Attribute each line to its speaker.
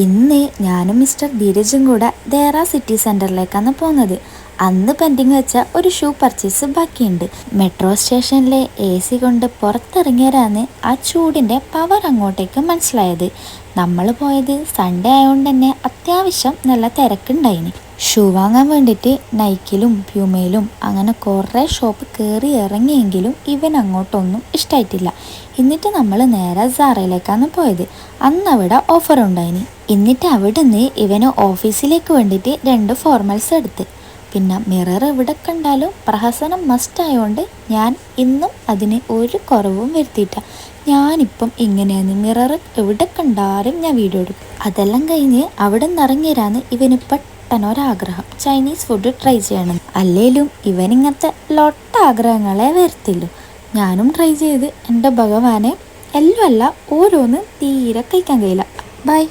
Speaker 1: ഇന്ന് ഞാനും മിസ്റ്റർ ധീരജും കൂടെ ദേറ സിറ്റി സെന്ററിലേക്കാണ് പോകുന്നത് അന്ന് പെൻഡിങ് വെച്ച ഒരു ഷൂ പർച്ചേസ് ബാക്കിയുണ്ട്. മെട്രോ സ്റ്റേഷനിലെ എ സി കൊണ്ട് പുറത്തിറങ്ങിയരാന്ന് ആ ചൂടിന്റെ പവർ അങ്ങോട്ടേക്ക് മനസ്സിലായത്. നമ്മൾ പോയത് സൺഡേ ആയതുകൊണ്ട് തന്നെ അത്യാവശ്യം നല്ല തിരക്കുണ്ടായിന്. ഷൂ വാങ്ങാൻ വേണ്ടിയിട്ട് നൈക്കിലും പ്യൂമയിലും അങ്ങനെ കുറേ ഷോപ്പ് കയറി ഇറങ്ങിയെങ്കിലും ഇവൻ അങ്ങോട്ടൊന്നും ഇഷ്ടമായിട്ടില്ല എന്നിട്ട് നമ്മൾ നേരെ സാറയിലേക്കാണ് പോയത്. അന്ന് അവിടെ ഓഫർ ഉണ്ടായിനി. എന്നിട്ട് അവിടെ നിന്ന് ഇവന് ഓഫീസിലേക്ക് വേണ്ടിയിട്ട് രണ്ട് ഫോർമൽസ് എടുത്ത്. പിന്നെ മിറർ ഇവിടെ കണ്ടാലും പ്രഹസനം മസ്റ്റ് ആയതുകൊണ്ട് ഞാൻ ഇന്നും അതിന് ഒരു കുറവും വരുത്തിയിട്ട. ഞാനിപ്പം ഇങ്ങനെയാണ് മിറർ എവിടെ കണ്ടാലും ഞാൻ വീഡിയോ എടുക്കും. അതെല്ലാം കഴിഞ്ഞ് അവിടെ നിന്ന് ഇറങ്ങിയരാന്ന് ഇവന് പെട്ടെന്നൊരാഗ്രഹം ചൈനീസ് ഫുഡ് ട്രൈ ചെയ്യണം. അല്ലേലും ഇവനിങ്ങനത്തെ ലൊട്ട ആഗ്രഹങ്ങളെ വരത്തില്ലു. ഞാനും ട്രൈ ചെയ്ത് എന്റെ ഭഗവാനെ എല്ലാം അല്ല ഓരോന്ന് തീരെ കഴിക്കാൻ കഴിയില്ല. ബൈ